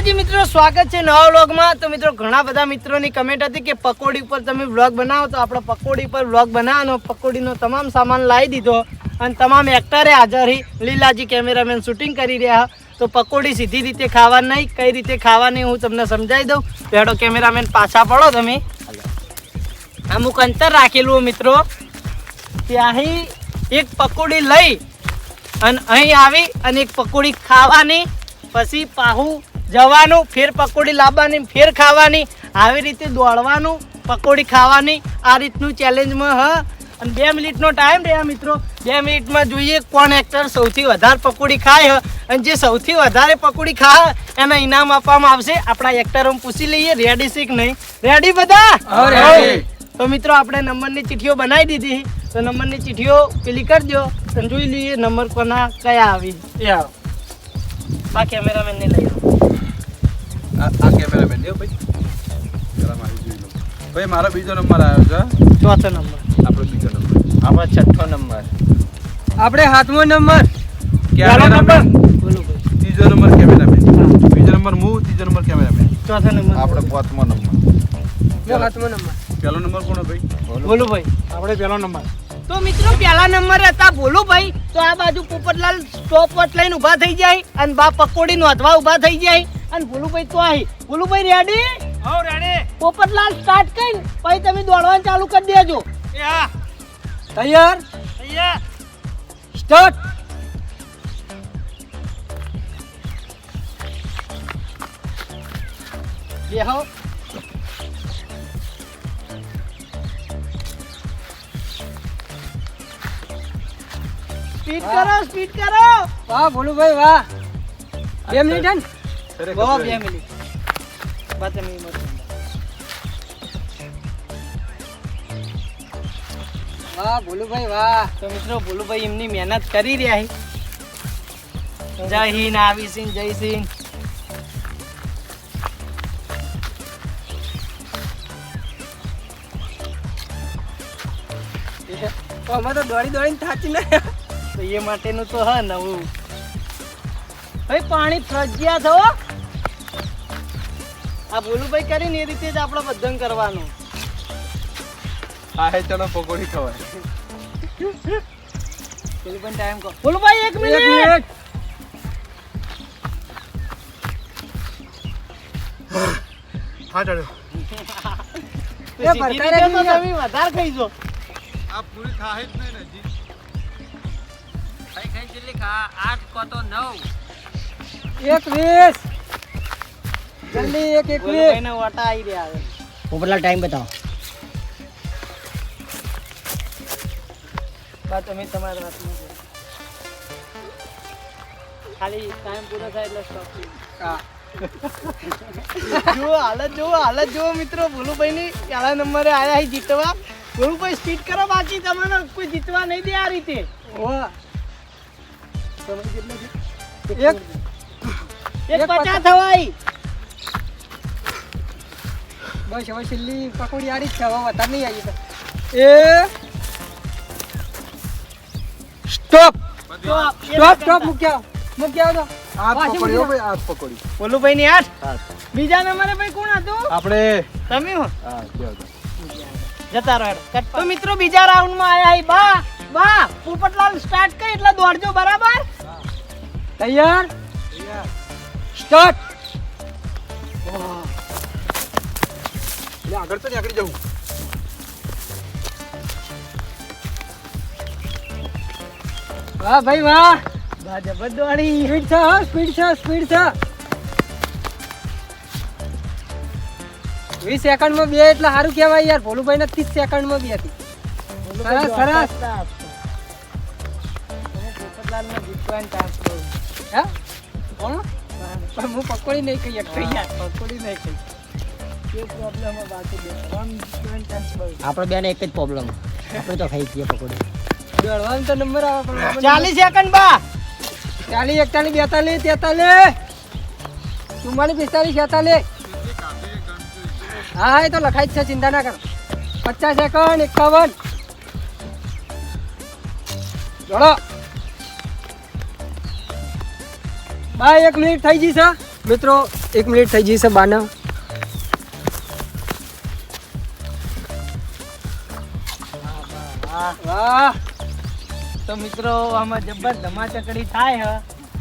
માતાજી મિત્રો, સ્વાગત છે નવા વ્લોગમાં. તો મિત્રો, ઘણા બધા મિત્રોની કમેન્ટ હતી કે પકોડી ઉપર તમે વ્લોગ બનાવો, તો આપણે પકોડી પર વ્લોગ બનાવવાનો. પકોડીનો તમામ સામાન લાવી દીધો અને તમામ એક્ટરે હાજર લીલાજી કેમેરામેન શૂટિંગ કરી રહ્યા. તો પકોડી સીધી રીતે ખાવા નહીં, કઈ રીતે ખાવાની હું તમને સમજાવી દઉં. પેડો કેમેરામેન પાછા પડો તમે. અમુક અંતર રાખેલું મિત્રો. ત્યાંથી એક પકોડી લઈ અને અહીં આવી અને એક પકોડી ખાવાની. પછી પાહું જવાનું ફેર પકોડી લાવવાની ફેર ખાવાની આવી રીતે દોડવાનું પકોડી ખાવાની આ રીતનું ચેલેન્જમાં હ. અને બે મિનિટનો ટાઈમ રહ્યા મિત્રો. બે મિનિટમાં જોઈએ કોણ એક્ટર સૌથી વધારે પકોડી ખાય હ. અને જે સૌથી વધારે પકોડી ખાય એને ઇનામ આપવામાં આવશે. આપણા એક્ટરો પૂછી લઈએ. રેડી કે નહીં? રેડી બધા? તો મિત્રો આપણે નંબરની ચિઠ્ઠીઓ બનાવી દીધી. તો નંબરની ચિઠ્ઠીઓ પેલી કરજો. તો જોઈ લઈએ નંબર કોના કયા આવી. એ આવો. બા કેમેરામેન ને લઈ. આ આ કેમેરામેન દેવ ભાઈ. ભાઈ મારો બીજો નંબર આવ્યો છે ચોથો નંબર. આપણો બીજો નંબર. આપણો છઠ્ઠો નંબર. આપણે હાથમો નંબર? કેમેરામેન બોલો ભાઈ. ત્રીજો નંબર કેમેરામેન બીજો નંબર હું ત્રીજો નંબર કેમેરામેન ચોથો નંબર. આપણો પાંચમો નંબર. હાથમો નંબર. પહેલો નંબર કોનો ભાઈ? બોલો ભાઈ. આપણે પહેલો નંબર. તો મિત્રો પહેલા નંબર હતા બોલો ભાઈ તો આ બાજુ પોપટલાલ સ્ટોપ વોચ લઈને ઊભા થઈ જાય અને બા પકોડી નોંધવા ઊભા થઈ જાય. અને ભોલુભાઈ તો આહી. ભોલુભાઈ રેડી હો રેડી પોપટલાલ સ્ટાર્ટ કરીને પછી તમે દોડવાનું ચાલુ કરી દેજો. એ હા. તૈયાર? અહીંયા સ્ટાર્ટ બેહો. સ્પીડ કરો સ્પીડ કરો. વાહ ભોલુભાઈ વાહ. બે મિનિટ હે વાહ બે મિનિટ મત વાહ ભોલુભાઈ વાહ. તો મિત્રો ભોલુભાઈ એમની મહેનત કરી રહ્યા છે. જય હિન્દ આવી સિંહ જય સિંહ અમે તો દોડી દોડીને થાચી ને તો એ માટેનું તો હા નવું. ભાઈ પાણી ફરજિયાત હો. આ ભોલુભાઈ કરીને એ રીતે જ આપણે બધન કરવાનું. હા હે ચલો પકોડી ખવાય. ભોલુભાઈ ટાઈમ કહો. ભોલુભાઈ એક એક મિનિટ. મિનિટ. હા ચાલો. એ ભરતા રહેજો. તમે વધારે ખાઈજો આ પૂરી થાય જ નહીં ને જી એક વીસ જલ્દી એક એક વીસ ભોલુભાઈને ઓટા આવી રહ્યા હવે પોપટલાલ ટાઈમ બતાવો. બા તમે તમારા ખાલી ટાઈમ પૂરો થાય એટલે સ્ટોપ જુઓ હાલત જુઓ હાલત જુઓ મિત્રો ભોલુભાઈ ની પહેલા નંબરે આયા અહીં જીતવા. ભોલુભાઈ સ્પીડ કરો બાકી તમને કોઈ જીતવા નહીં દે આ રીતે. વાહ તમે કેટલા છે? એક. એક એક પચાસ થવાય. બસ હવે છેલ્લી પકોડી આડી જ છે હવે વધારે નહીં આવી તો. એ. સ્ટોપ. સ્ટોપ. સ્ટોપ મૂક્યા મૂક્યા તો. આ પાછી પકોડી હો મૂકી ભાઈ આ પકોડી. ભોલુભાઈ ની આઠ બીજા નંબરે ભાઈ કોણ હતું? આપણે. તમે હો. હા જો જો. જતા રહો તો મિત્રો બીજા રાઉન્ડમાં આયા હી બા. બા પોપટલાલ સ્ટાર્ટ કરી એટલે દોડજો બરાબર? તૈયાર? સ્ટાર્ટ. આગળ તો આગળ જવું. વાહ ભાઈ વાહ. બા જબર દોડી. સ્પીડ છે સ્પીડ છે સ્પીડ છે. વીસ સેકન્ડમાં બે એટલે સારું કહેવાય યાર. ભોલુભાઈ ને ત્રીસ સેકન્ડમાં બે હતી. સરસ જીતવાનો. હે? કોણ? પણ હું પકોડી નહીં કહી શકતો યાર પકોડી નહીં. આપણે બેન એક જ પ્રોબ્લેમ આપણે તો ખાઈ છીએ પકોડી. દોડવાનો તો નંબર આવે પણ ચાલીસ સેકન્ડ બા ચાલીસ એકતાલીસ બેતાલીસ તેતાલીસ. ચુમ્માલીસ પિસ્તાલીસ છેતાલીસ. હા હા એ તો લખાય જ છે ચિંતા ના કરો. પચાસ સેકન્ડ એકાવન. જોડો. બાય એક મિનિટ થઈ ગઈ છે. મિત્રો એક મિનિટ થઈ જશે બાના. વાહ તો મિત્રો આમાં જબર ધમાચકડી થાય હ.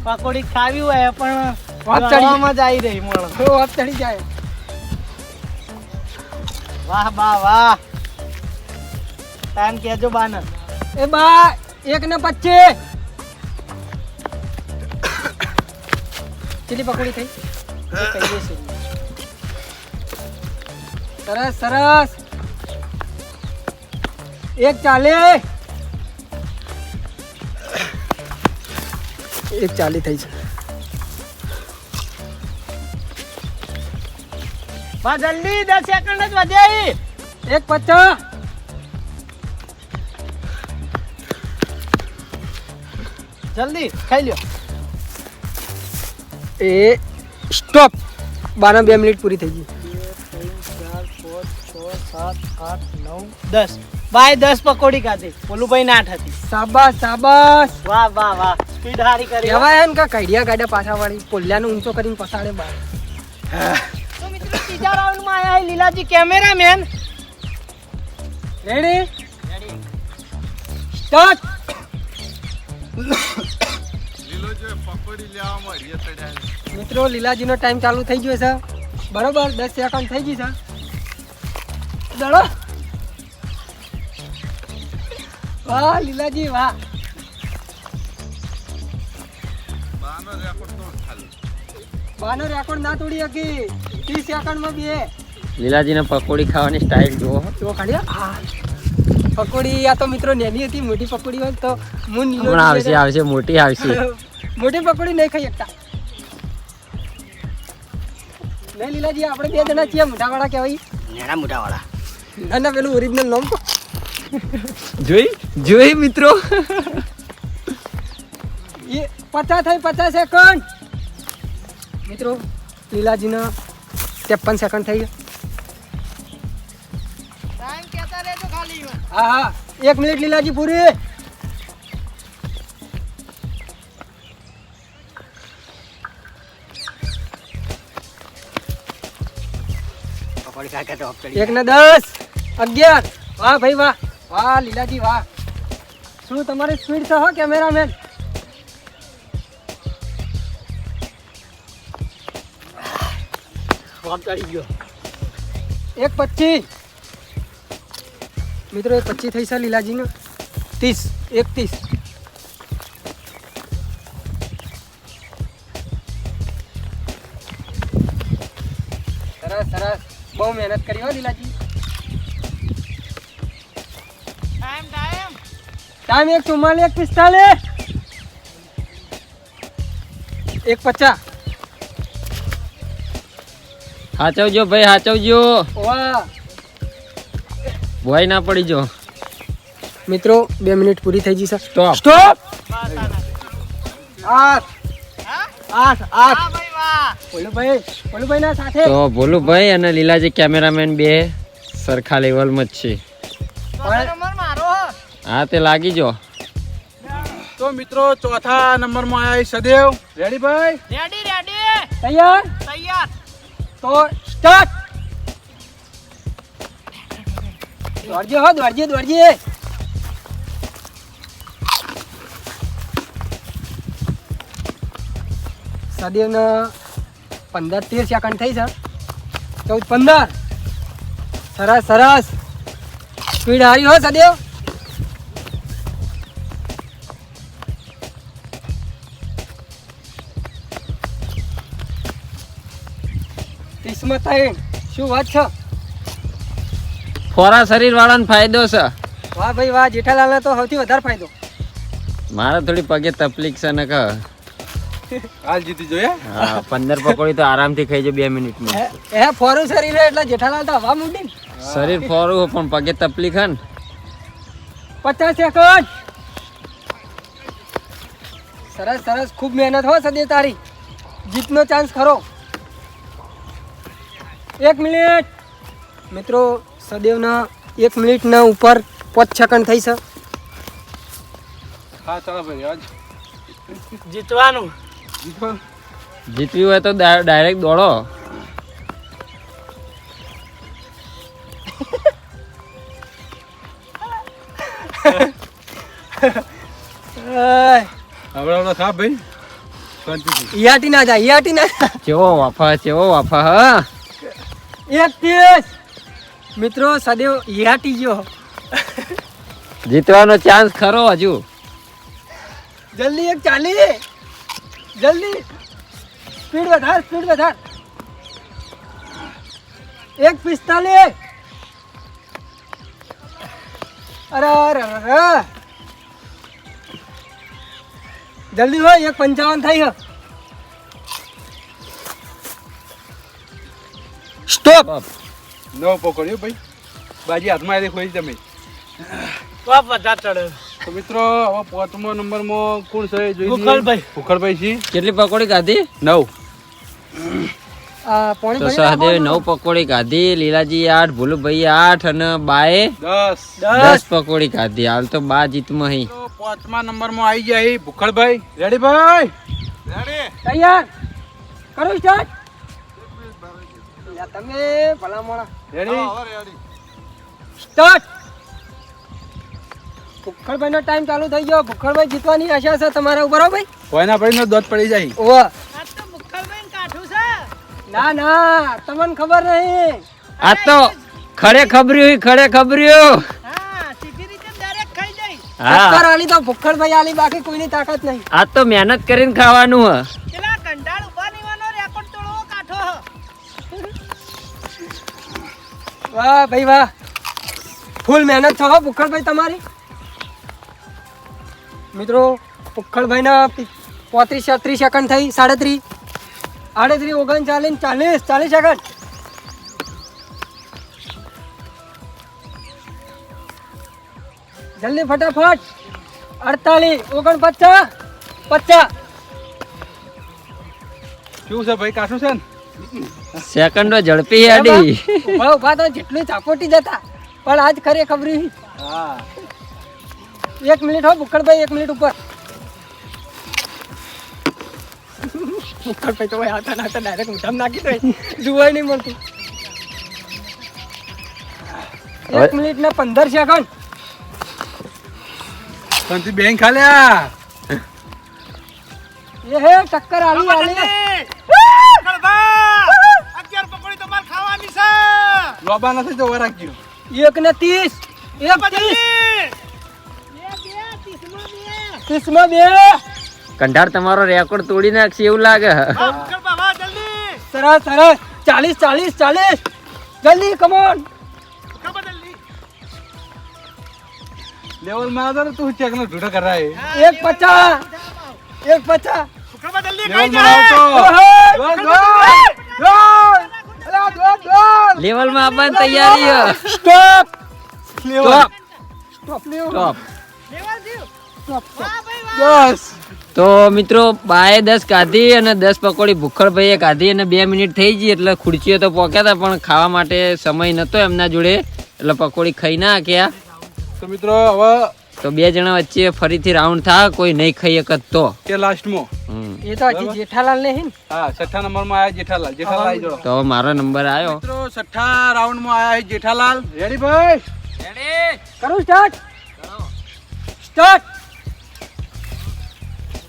પકોડી ખાવી હોય પણ વાત ચડી. જ આવી રહી મણ. તો વાત ચડી જાય. વાહ વાહ વાહ. ટાઈમ કેજો બાને. એ બા એક ને પચીસ. ચીલી પકોડી થઈ. સરસ સરસ. એક ચાલે. એક ચાલી થઈ છે. બા જલ્દી દસ સેકન્ડ જ વધ્યા એક પચાસ. જલ્દી ખાઈ લ્યો. એ સ્ટોપ. બાના બે મિનિટ પૂરી થઈ ગઈ. દસ. બાય દસ પકોડી ખાધી. પોલુભાઈ ના હતી. સાબાસ સાબાસ વાહ વાહ વાહ. સ્પીડ હારી કરી હવે એમ કે કઈડિયા ગાડા પાછા વાળી પોલ્યાનો ઊંચો કરીને પસાડે બાર. તો મિત્રો ત્રીજા રાઉન્ડમાં આયા લીલાજી કેમેરામેન. રેડી સ્ટાર્ટ મિત્રો લીલાજીનો ટાઈમ ચાલુ થઈ ગયો છે. બરોબર દસ સેકન્ડ થઈ ગઈ છે. દડો. વાહ લીલાજી વાહ. બાનો રેકોર્ડ ના તોડી શકી ત્રીસ સેકન્ડમાં બે. લીલાજીને પકોડી ખાવાની સ્ટાઇલ જુઓ. જો ખાલી આ પકોડી આ તો મિત્રો નેની હતી મોટી પકોડી હોય તો હું આવશે આવશે મોટી આવશે. મોટી પકોડી નહીં ખાઈ શકતા. નહીં લીલાજી આપણે બે જણા છીએ મોટાવાળા કહેવાય. નેના મોટા વાળા ના ના પેલું ઓરિજિનલ નામ. જોઈ જોઈ મિત્રો. એ પચાસ થઈ પચાસ સેકન્ડ મિત્રો લીલાજીના ત્રેપન સેકન્ડ થઈ ગયા. હા હા. એક મિનિટ લીલાજી પૂરી. એક ને દસ અગિયાર. વાહ ભાઈ વાહ. વાહ લીલાજી વાહ. શું તમારી સ્પીડ છે હો કેમેરામેન? off કરી ગયો. એક પચીસ. મિત્રો એક પચીસ થઈ છે લીલાજીનો. ત્રીસ એક ત્રીસ બહુ મહેનત કરી હો લીલાજી. ટાઈમ ટાઈમ ટાઈમ એક ચુમ્માલીસ એક પિસ્તાલીસ. એક પચાસ. હાચવજો ભાઈ હાચવજો. ભય ના પડી જો. મિત્રો બે મિનિટ પૂરી થઈ જશે સ્ટોપ સ્ટોપ આઠ. આઠ આઠ. તો ભોલુભાઈ અને લીલાજી કેમેરામેન બે સરખા લેવલમાં જ છે. ચોથો નંબર મારો હો. હા તે લાગી જો. તો મિત્રો ચોથા નંબરમાં આયા સદેવ. રેડી ભાઈ? રેડી રેડી તૈયાર? તૈયાર. તો સ્ટાર્ટ દોડજે હો દોડજે દોડજે સદેવને પંદર તેર સેકન્ડ થઈ છે. ચૌદ પંદર. સરસ સરસ. સ્પીડ હારી હો સદેવ ત્રીસમાં થઈ શું વાત છે? ફોરા શરીર વાળાને ફાયદો છે. વાહ ભાઈ વાહ જેઠાલાલને તો સૌથી વધારે ફાયદો. મારે થોડી પગે તકલીફ છે ને કે હાલ જીતી જોયા હા? પંદર પકોડી તો આરામથી ખાઈ જો બે મિનિટમાં. માં હે ફોરું શરીર એટલે જેઠાલાલ તો હવા મૂકી શરીર ફોરું પણ પગે તપલી ખાન પચાસ સેકન્ડ સરસ સરસ ખૂબ મહેનત હો સદે તારી. જીતનો ચાન્સ ખરો. એક મિનિટ. મિત્રો સદેવના એક મિનિટના ઉપર પાંચ સેકન્ડ થઈ છે. હા ચાલો ભાઈ આજ. જીતવાનું. જીતવી હોય તો ડાયરેક્ટ દોડો. હવે હવે ખા ભાઈ ઈયાટી ના જાય ઈયાટી ના. ચેવો વાફા ચેવો વાફા હા. એક ત્રીસ મિત્રો સદેવ ઈયાટી ગયો. જીતવાનો ચાન્સ ખરો હજુ. જલ્દી એક ચાલી. જલ્દી. સ્પીડ વધાર સ્પીડ વધાર. એક પિસ્તાલીસ. અરે અરે અરે જલ્દી હોય એક પંચાવન થઈ હે સ્ટોપ ન પકડ્યો ભાઈ. બાજી હાથમાં આવી ખોઈ તમે. વાહ વધાર ચડે. તો મિત્રો હવે પાંચમો નંબરમાં કોણ છે? જોઈ લઈએ. ભૂખલભાઈ. ભૂખલભાઈ છે. કેટલી પકોડી ખાધી નવ. આ તો સહદેવ નવ પકોડી ખાધી લીલાજી આઠ ભોલુભાઈ આઠ અને બાએ દસ. દસ પકોડી ખાધી હાલ તો બા જીતમાં હી. પાંચમા નંબરમાં આવી ગયા હી ભૂખલભાઈ. રેડી ભાઈ? તૈયાર? કરો સ્ટાર્ટ તમે ભલા મોણા રેડી સ્ટાર્ટ ભુખડભાઈ નો ટાઈમ ચાલુ થઈ ગયો. ભુખડભાઈ જીતવાની આશા છે તમારા ઉપર ભાઈ? કોઈના ભાઈ નો દોત પડી જાય. ઓ આ તો મુખલબેન કાઠું છે. ના ના તમને ખબર નહીં. આ તો ખડે ખબર્યું ખડે ખબર્યું હા. સીધી રીતે ડાયરેક્ટ ખાઈ જાય. ટક્કર હા આલી તો ભુખડભાઈ આલી બાકી કોઈની તાકાત નહીં. આ તો મહેનત કરીને ખાવાનું હ. પેલા કંટાળ ઊભા નીવાનો રેકોર્ડ તોડવો કાઠો વાહ ભાઈ વાહ. ફૂલ મહેનત છો હો ભુખડભાઈ તમારી. મિત્રો ભુખડભાઈ પોત્રીસ ત્રીસ સેકન્ડ થઈ સાડત્રીસ આડત્રીસ ઓગણ ચાલીસ ચાલીસ સેકન્ડ. જલ્દી ફટાફટ. અડતાલીસ ઓગણપચાસ પચાસ. શું છે ભાઈ કાશું છે ને? સેકન્ડો ઝડપી આડી ઊભા ઊભા તો જેટલું ચાપોટી જતા પણ આજ ખરે ખબરી. હા. એક મિનિટ હો ભુક્કડભાઈ એક મિનિટ ઉપર. ભુક્કડભાઈ તો ભાઈ હાથા નાતા ડાયરેક્ટ મોઢામાં નાખી દે. જોવાય નહીં મળતું. એક મિનિટ ને પંદર સેકન્ડ શાંતિ બેંક ખાલ્યા એ હે ટક્કર આલુ આલી. અગિયાર પકોડી તમારે ખાવાની છે. લોબા નથી તો વરાક એક ને ત્રીસ. એક ત્રીસ. ત્રીસમાં બે કંઢાર તમારો રેકોર્ડ તોડી નાખશે એવું લાગે. સરસ સરસ. ચાલીસ ચાલીસ ચાલીસ. જલ્દી કમોન લેવલમાં આવતો તું ચેક નો ઢૂંઢો કરાય. એક પચાસ. એક પચાસ. લેવલમાં તૈયારી સ્ટોપ સ્ટોપ સ્ટોપ સ્ટોપ બસ. તો મિત્રો બાએ દસ કાઢી અને દસ પકોડી ભૂખડભાઈએ કાઢી અને બે મિનિટ થઈ ગઈ એટલે ખુરચીઓ તો પોક્યા હતા પણ ખાવા માટે સમય નતો એમના જોડે એટલે પકોડી ખાઈ ના ગયા તો મિત્રો હવે તો બે જણા વચ્ચે ફરીથી રાઉન્ડ થા કોઈ નહીં ખાઈ એક તો. કે લાસ્ટમાં. એ તો હજી જેઠાલાલ ને હે હા છઠ્ઠા નંબરમાં આયા જેઠાલાલ. જેઠાલાલ જાઓ તો મારો નંબર આવ્યો મિત્રો છઠ્ઠા રાઉન્ડમાં આયા જેઠાલાલ. રેડી ભાઈ કરું સ્ટાર્ટ સ્ટાર્ટ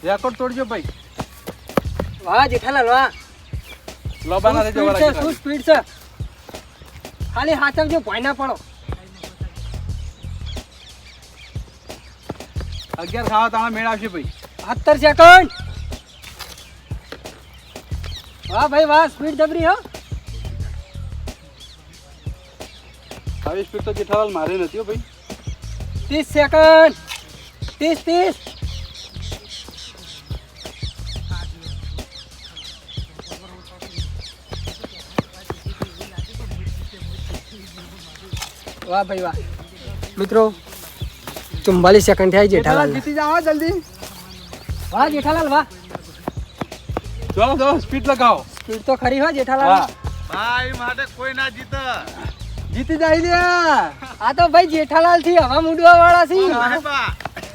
રેકોર્ડ તોડજો ભાઈ. વાહ જેઠાલાલ વાહ. લોબાના વાળા છે શું સ્પીડ છે? ખાલી હાચવજો ભોય ના પડો. અગિયાર ખાવા તમારે મેળ આવશે ભાઈ. સત્તર સેકન્ડ વાહ ભાઈ વાહ સ્પીડ જબરી હો. આવી સ્પીડ તો જેઠાલાલ મારી નથી હો ભાઈ. ત્રીસ સેકન્ડ ત્રીસ ત્રીસ. વાહ ભાઈ વાહ. મિત્રો ચુમ્બાલીસ સેકન્ડ થાય જેઠાલાલ. જીતી જાઓ જલ્દી. વાહ જેઠાલાલ વાહ. જો જો સ્પીડ લગાવો. સ્પીડ તો ખરી હો જેઠાલાલ. ભાઈ માટે કોઈ ના જીત. જીતી જાય લે આ તો ભાઈ જેઠાલાલથી હવા મુડવા વાળા છે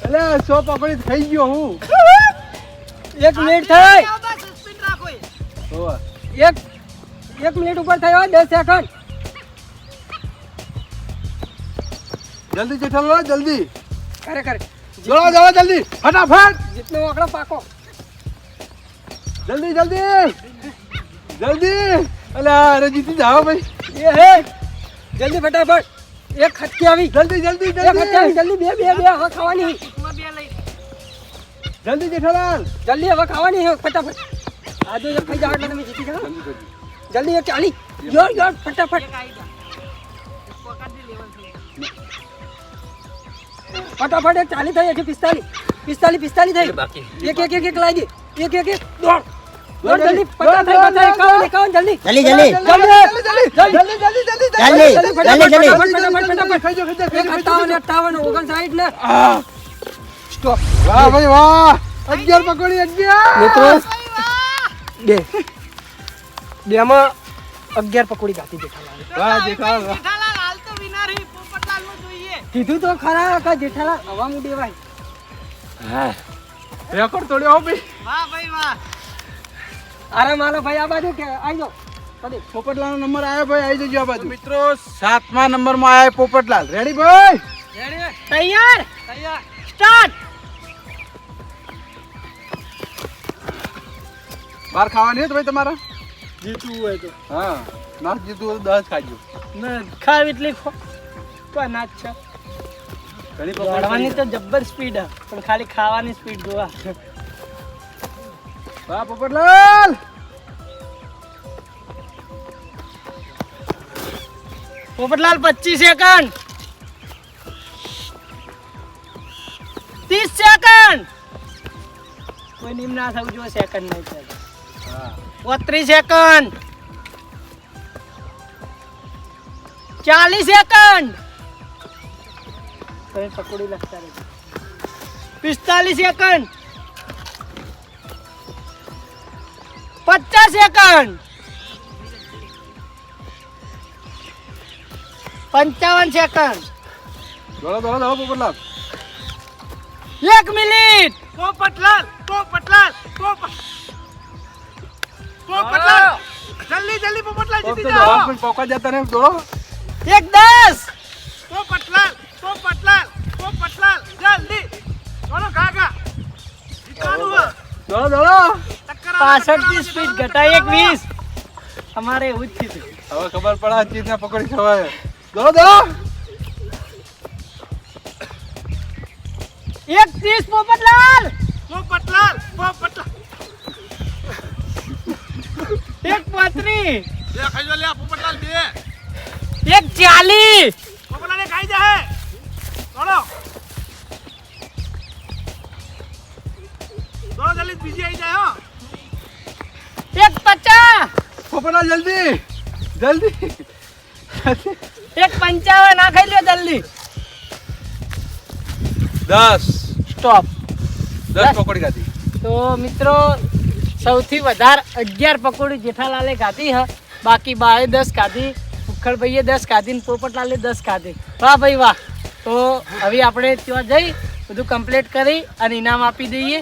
એટલે સો પકડી થઈ ગયો હું. એક મિનિટ થઈ. એક એક મિનિટ ઉપર થયો દસ સેકન્ડ જલ્દી જેઠાલાલ જલ્દી. ખરેખર જોડો દોડો જલ્દી ફટાફટ. જેટલો આંકડો પાકો. જલ્દી જલ્દી. જલ્દી. અલે અરે જીતી જાઓ ભાઈ. એ હે જલ્દી ફટાફટ. એક ખટકી આવી. જલ્દી જલ્દી એક ખટકી આવી. જલ્દી જલ્દી બે બે બે. હવે ખાવાની જલ્દી જેઠાલાલ. જલ્દી હવે ખાવાની હે ફટાફટ. આજે જો ખાઈ જાવ એટલે તમે જીતી જાઓ. જલ્દી એક ચાલી. યોર યોર ફટાફટ. ફટાફટ એક ચાલી થઈ એકસો પિસ્તાલીસ પિસ્તાલીસ પિસ્તાલીસ થઈ. એક એક એક એક લાવી દે. એક એક એક. દોડ. વાહ અગિયાર પકોડી બે. બેમાં અગિયાર પકોડી ગાતી દેખાવા કીધું તો ખરા કે જેઠાલા હવા મૂડી ભાઈ રેકોર્ડ તોડ્યો હો ભાઈ. વાહ ભાઈ વાહ. અરે આલો ભાઈ આ બાજુ કે આઈ જાઓ. પોપટલાલ નો નંબર આવ્યો ભાઈ? આવી જજો આ બાજુ. મિત્રો સાતમા નંબરમાં આવ્યો પોપટલાલ. રેડી ભાઈ? તૈયાર? તૈયાર. સ્ટાર્ટ! બાર ખાવાની હોય તો ભાઈ તમારા? જીતવું હોય તો. હા. ના જીતું હોય તો દસ ખાજો. ના ખાવ એટલી ખો તો ના છે? દોડવાની તો જબ્બર સ્પીડ પણ ખાલી ખાવાની સ્પીડ જોવા. વાહ પોપટલાલ પોપટલાલ પચીસ સેકન્ડ ત્રીસ સેકન્ડ કોઈ નિમ ના થવું જોઈએ સેકન્ડ નહીં થાય. બત્રીસ સેકન્ડ ચાલીસ સેકન્ડ હવે પકોડી લખતા રહેજો પિસ્તાલીસ સેકન્ડ પચાસ સેકન્ડ પંચાવન સેકન્ડ એક મિનિટ. પોપટલાલ પોપટલાલ પોપટલાલ જલ્દી જલ્દી પોપટલાલ જતા ને દોડો. એક દસ. પોપટલાલ પોપટલાલ પોપટલાલ જલ્દી બોલો કાકા. દોડો દોડો પાસઠની સ્પીડ ઘટાય એક વીસ. અમારે એવું જ થયું હવે ખબર પડે આ ચીજ પકડી ખવાય. દોડો દોડો એક ત્રીસ પોપટલાલ પોપટલાલ પોપટલાલ એક લે ખાઈ લો લે પોપટલાલ બે. એક ચાલીસ પોપટલાલે ખાઈ જા દોડો જલ્દી બીજી આવી જાય હો. એક પચાસ પોપડા જલ્દી. જલ્દી. એક પંચાવન આ ખાઈ લ્યો જલ્દી. દસ. સ્ટોપ. દસ. પકોડી ખાધી. તો મિત્રો સૌથી વધારે અગિયાર પકોડી જેઠાલાલે ખાધી હ. બાકી બાએ દસ ખાધી ઉખડભાઈએ દસ ખાધી ને પોપટલાલે દસ ખાધી. વાહ ભાઈ વાહ. તો હવે આપણે ત્યાં જઈ બધું કમ્પ્લીટ કરી અને ઇનામ આપી દઈએ.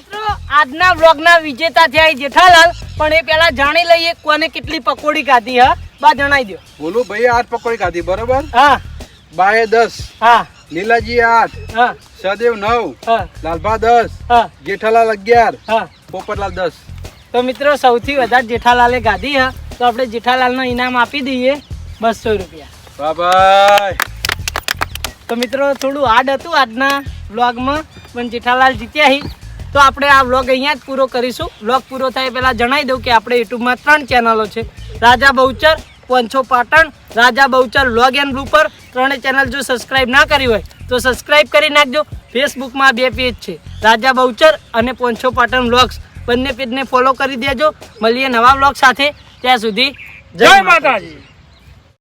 આજના વ્લોગના વિજેતા થયા જેઠાલાલ પણ એ પહેલા જાણી લઈએ કોને કેટલી પકોડી ખાધી હા? બા જણાઈ દો બોલો ભાઈ આઠ પકોડી ખાધી બરોબર? હા. બાએ દસ હા. લીલાજી આઠ હા. સદેવ નવ હા. લાલભા દસ હા. જેઠાલાલ અગિયાર હા. પોપટલાલ દસ. તો મિત્રો સૌથી વધારે જેઠાલાલે ગાધી હા? તો આપણે જેઠાલાલનો ઇનામ આપી દઈએ બસો રૂપિયા. વાહ તો મિત્રો થોડું હાર્ડ હતું આજના વ્લોગમાં પણ જેઠાલાલ જીત્યા હી. તો આપણે આ વ્લોગ અહીંયા જ પૂરો કરીશું. વ્લોગ પૂરો થાય પહેલાં જણાવી દઉં કે આપણે યુટ્યુબમાં ત્રણ ચેનલો છે. Raja Bahuchar પંછો Patan Raja Bahuchar vlog and blooper ત્રણે ચેનલ જો સબસ્ક્રાઈબ ના કરી હોય તો સબસ્ક્રાઈબ કરી નાખજો. ફેસબુકમાં બે પેજ છે. રાજા બહુચર અને પોંછો પાટણ વ્લોગ્સ બંને પેજને ફોલો કરી દેજો. મળીએ નવા વ્લોગ સાથે. ત્યાં સુધી જય માતાજી.